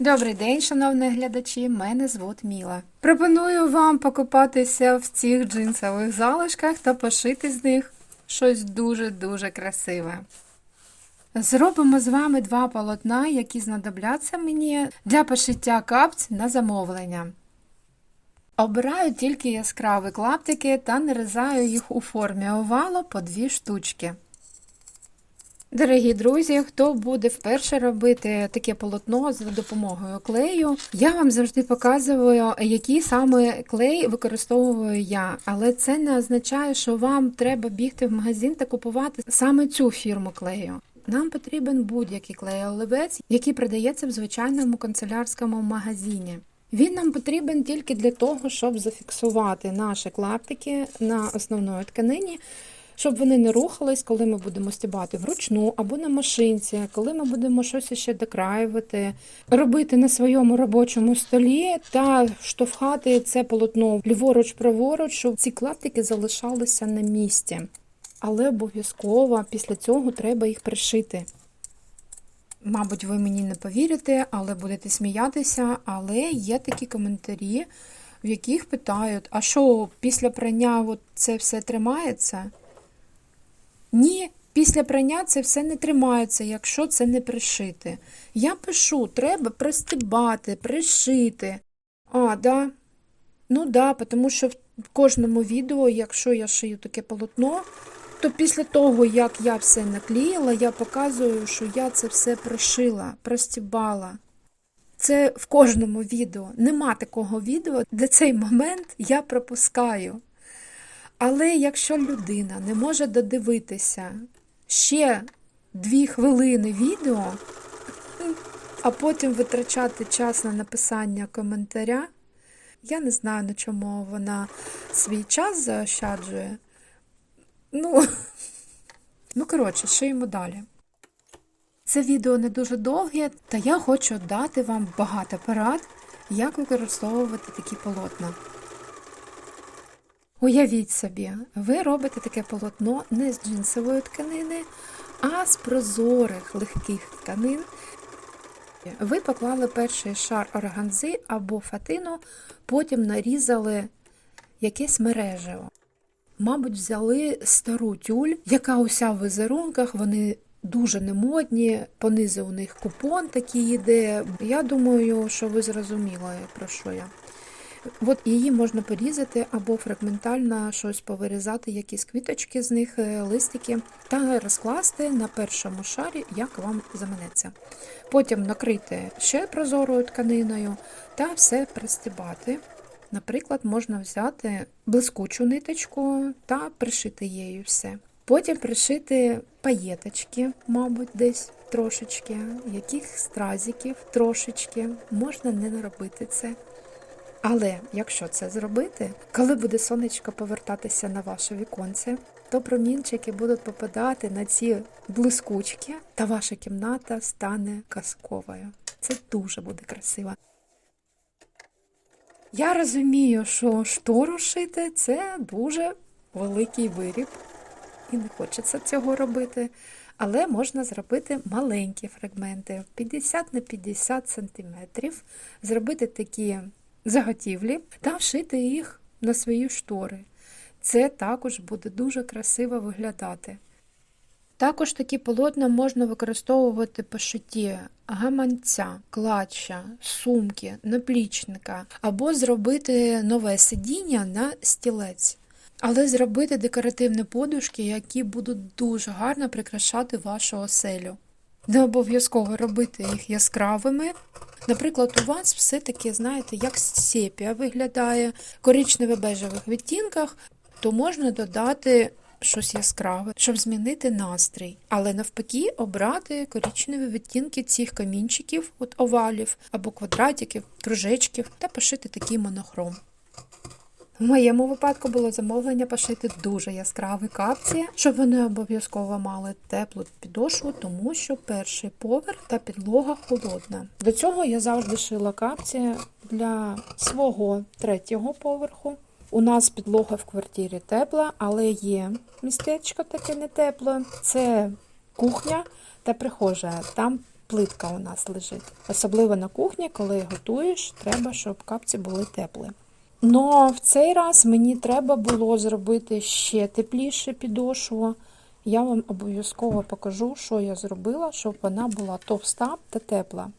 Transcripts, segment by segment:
Добрий день, шановні глядачі. Мене звуть Міла. Пропоную вам покупатися в цих джинсових залишках та пошити з них щось дуже-дуже красиве. Зробимо з вами два полотна, які знадобляться мені для пошиття капць на замовлення. Обираю тільки яскраві клаптики та нарізаю їх у формі овалу по дві штучки. Дорогі друзі, хто буде вперше робити таке полотно за допомогою клею, я вам завжди показую, який саме клей використовую я. Але це не означає, що вам треба бігти в магазин та купувати саме цю фірму клею. Нам потрібен будь-який клей-оливець, який продається в звичайному канцелярському магазині. Він нам потрібен тільки для того, щоб зафіксувати наші клаптики на основної тканині, щоб вони не рухались, коли ми будемо стібати вручну або на машинці, коли ми будемо щось ще докраювати, робити на своєму робочому столі та штовхати це полотно ліворуч-праворуч, щоб ці клаптики залишалися на місці. Але обов'язково після цього треба їх пришити. Мабуть, ви мені не повірите, але будете сміятися. Але є такі коментарі, в яких питають: а що після прання от це все тримається? Ні, після прання це все не тримається, якщо це не пришити. Я пишу, треба пристібати, пришити. А, да. Ну да, тому що в кожному відео, якщо я шию таке полотно, то після того, як я все наклеїла, я показую, що я це все прошила, простібала. Це в кожному відео. Нема такого відео, де цей момент я пропускаю. Але якщо людина не може додивитися ще дві хвилини відео, а потім витрачати час на написання коментаря, я не знаю, на чому вона свій час заощаджує. Ну, ну коротше, шиємо далі. Це відео не дуже довге, та я хочу дати вам багато порад, як використовувати такі полотна. Уявіть собі, ви робите таке полотно не з джинсової тканини, а з прозорих легких тканин. Ви поклали перший шар органзи або фатину, потім нарізали якесь мережево. Мабуть, взяли стару тюль, яка уся в візерунках, вони дуже немодні, понизу у них купон такий йде. Я думаю, що ви зрозуміли, про що я. От її можна порізати або фрагментально щось повирізати, якісь квіточки з них, е, листики, та розкласти на першому шарі, як вам заманеться. Потім накрити ще прозорою тканиною та все пристібати. Наприклад, можна взяти блискучу ниточку та пришити її все. Потім пришити паєточки, мабуть, десь трошечки, яких стразиків трошечки. Можна не наробити це. Але якщо це зробити, коли буде сонечко повертатися на ваше віконце, то промінчики будуть попадати на ці блискучки, та ваша кімната стане казковою. Це дуже буде красиво. Я розумію, що штору шити це дуже великий виріб, і не хочеться цього робити. Але можна зробити маленькі фрагменти 50 на 50 сантиметрів, зробити такі заготівлі та вшити їх на свої штори. Це також буде дуже красиво виглядати. Також такі полотна можна використовувати по шитті гаманця, клатча, сумки, наплічника, або зробити нове сидіння на стілець. Але зробити декоративні подушки, які будуть дуже гарно прикрашати вашу оселю. Не обов'язково робити їх яскравими. Наприклад, у вас все таки, знаєте, як сепія виглядає, коричнево-бежевих відтінках, то можна додати щось яскраве, щоб змінити настрій. Але навпаки, обрати коричневі відтінки цих камінчиків, от овалів або квадратиків, кружечків та пошити такий монохром. В моєму випадку було замовлення пошити дуже яскраві капці, щоб вони обов'язково мали теплу підошву, тому що перший поверх та підлога холодна. До цього я завжди шила капці для свого третього поверху. У нас підлога в квартирі тепла, але є містечко таке не тепле. Це кухня та прихожа. Там плитка у нас лежить. Особливо на кухні, коли готуєш, треба, щоб капці були теплі. Но в цей раз мені треба було зробити ще тепліше підошву. Я вам обов'язково покажу, що я зробила, щоб вона була товста та тепла.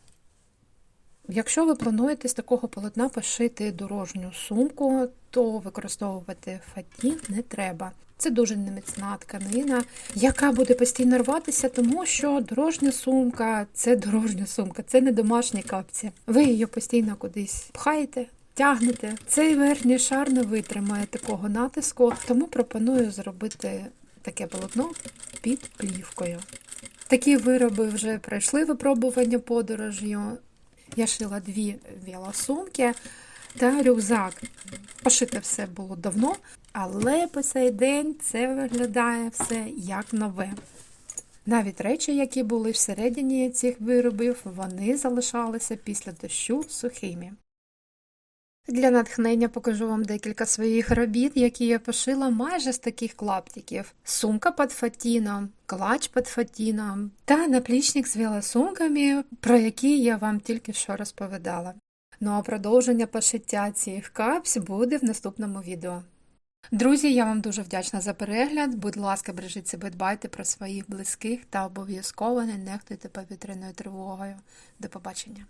Якщо ви плануєте з такого полотна пошити дорожню сумку, то використовувати фатін не треба. Це дуже неміцна тканина, яка буде постійно рватися, тому що дорожня сумка це дорожня сумка, це не домашні капці. Ви її постійно кудись пхаєте, тягнете. Цей верхній шар не витримає такого натиску, тому пропоную зробити таке полотно під плівкою. Такі вироби вже пройшли випробування подорожю. Я шила дві велосумки та рюкзак. Пошите все було давно, але по цей день це виглядає все як нове. Навіть речі, які були всередині цих виробів, вони залишалися після дощу сухими. Для натхнення покажу вам декілька своїх робіт, які я пошила майже з таких клаптиків: сумка під фатіном, клач під фатіном та наплічник з велосумками, про які я вам тільки що розповідала. Ну а продовження пошиття цих капсь буде в наступному відео. Друзі, я вам дуже вдячна за перегляд. Будь ласка, бережіть себе, дбайте про своїх близьких та обов'язково не нехтуйте повітряною тривогою. До побачення!